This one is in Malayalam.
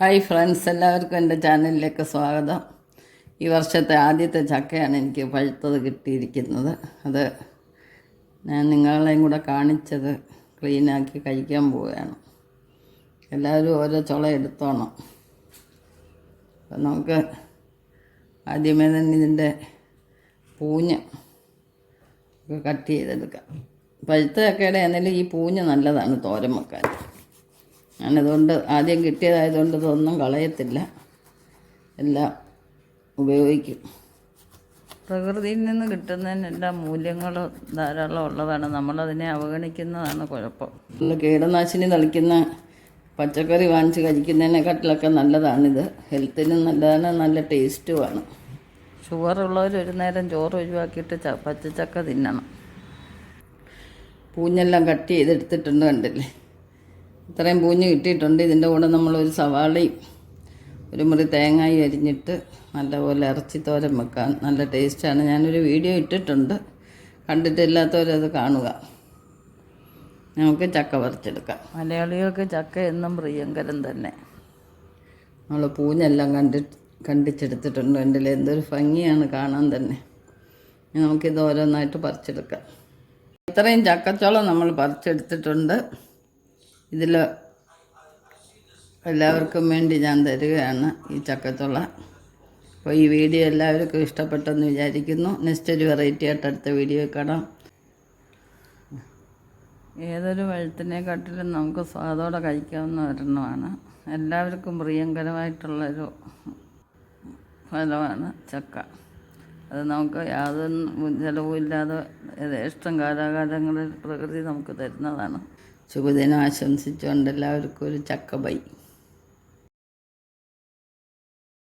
ഹായ് ഫ്രണ്ട്സ് എല്ലാവർക്കും എന്റെ ചാനലിലേക്ക് സ്വാഗതം. ഈ വർഷത്തെ ആദ്യത്തെ ചക്കയാണ് എനിക്ക് പഴുത്തത് കിട്ടിയിരിക്കുന്നത്. അത് ഞാൻ നിങ്ങളെയും കൂടെ കാണിച്ചത് ക്ലീനാക്കി കഴിക്കാൻ പോവുകയാണ്. എല്ലാവരും ഓരോ ചുള എടുത്തോണം. അപ്പം നമുക്ക് ആദ്യമേ തന്നെ ഇതിന്റെ പൂഞ്ഞ് കട്ട് ചെയ്തെടുക്കാം. പഴുത്ത ചക്കയുടെ ആണെങ്കിലും ഈ പൂഞ്ഞ് നല്ലതാണ് തോരൻ വെക്കാൻ. ഞാനതുകൊണ്ട് ആദ്യം കിട്ടിയതായതുകൊണ്ട് ഇതൊന്നും കളയത്തില്ല. എല്ലാം ഉപയോഗിക്കും. പ്രകൃതിയിൽ നിന്ന് കിട്ടുന്നതിനെല്ലാം മൂല്യങ്ങൾ ധാരാളം ഉള്ളതാണ്. നമ്മളതിനെ അവഗണിക്കുന്നതാണ് കുഴപ്പം. കീടനാശിനി തളിക്കുന്ന പച്ചക്കറി വാങ്ങിച്ച് കഴിക്കുന്നതിനെക്കാട്ടിലൊക്കെ നല്ലതാണിത്. ഹെൽത്തിനും നല്ലതാണ് നല്ല ടേസ്റ്റുമാണ്. ഷുഗർ ഉള്ളവർ ഒരു നേരം ചോറ് ഒഴിവാക്കിയിട്ട് പച്ചച്ചക്ക തിന്നണം. പൂഞ്ഞെല്ലാം കട്ട് ചെയ്തെടുത്തിട്ടുണ്ട് കണ്ടില്ലേ? ഇത്രയും പൂഞ്ഞ് കിട്ടിയിട്ടുണ്ട്. ഇതിന്റെ കൂടെ നമ്മളൊരു സവാളയും ഒരു മുറി തേങ്ങായി അരിഞ്ഞിട്ട് നല്ലപോലെ ഇറച്ചി തോരൻ വെക്കാൻ നല്ല ടേസ്റ്റാണ്. ഞാനൊരു വീഡിയോ ഇട്ടിട്ടുണ്ട്. കണ്ടിട്ടില്ലാത്തവരത് കാണുക. നമുക്ക് ചക്ക പറിച്ചെടുക്കാം. മലയാളികൾക്ക് ചക്ക എന്നും പ്രിയങ്കരം തന്നെ. നമ്മൾ പൂഞ്ഞെല്ലാം കണ്ടി കണ്ടിച്ചെടുത്തിട്ടുണ്ട്. എന്റെ എന്തൊരു ഭംഗിയാണ് കാണാൻ തന്നെ. നമുക്കിത് ഓരോന്നായിട്ട് പറിച്ചെടുക്കാം. ഇത്രയും ചക്കച്ചോളം നമ്മൾ പറിച്ചെടുത്തിട്ടുണ്ട്. ഇതിൽ എല്ലാവർക്കും വേണ്ടി ഞാൻ തരികയാണ് ഈ ചക്കത്തുള്ള. അപ്പോൾ ഈ വീഡിയോ എല്ലാവർക്കും ഇഷ്ടപ്പെട്ടെന്ന് വിചാരിക്കുന്നു. നെക്സ്റ്റ് ഒരു വെറൈറ്റി ആയിട്ട് അടുത്ത വീഡിയോ കാണാം. ഏതൊരു വഴുത്തിനെക്കാട്ടിലും നമുക്ക് സ്വാദോടെ കഴിക്കാവുന്ന ഒരെണ്ണമാണ്. എല്ലാവർക്കും പ്രിയങ്കരമായിട്ടുള്ളൊരു ഫലമാണ് ചക്ക. അത് നമുക്ക് യാതൊന്നും ചിലവുമില്ലാതെ യഥേഷ്ടം കാലാകാലങ്ങളിൽ പ്രകൃതി നമുക്ക് തരുന്നതാണ്. ശുഭദിനം ആശംസിച്ചുകൊണ്ട് എല്ലാവർക്കും ഒരു ചക്ക ബൈ